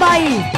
By.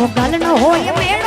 Goggle નો હોય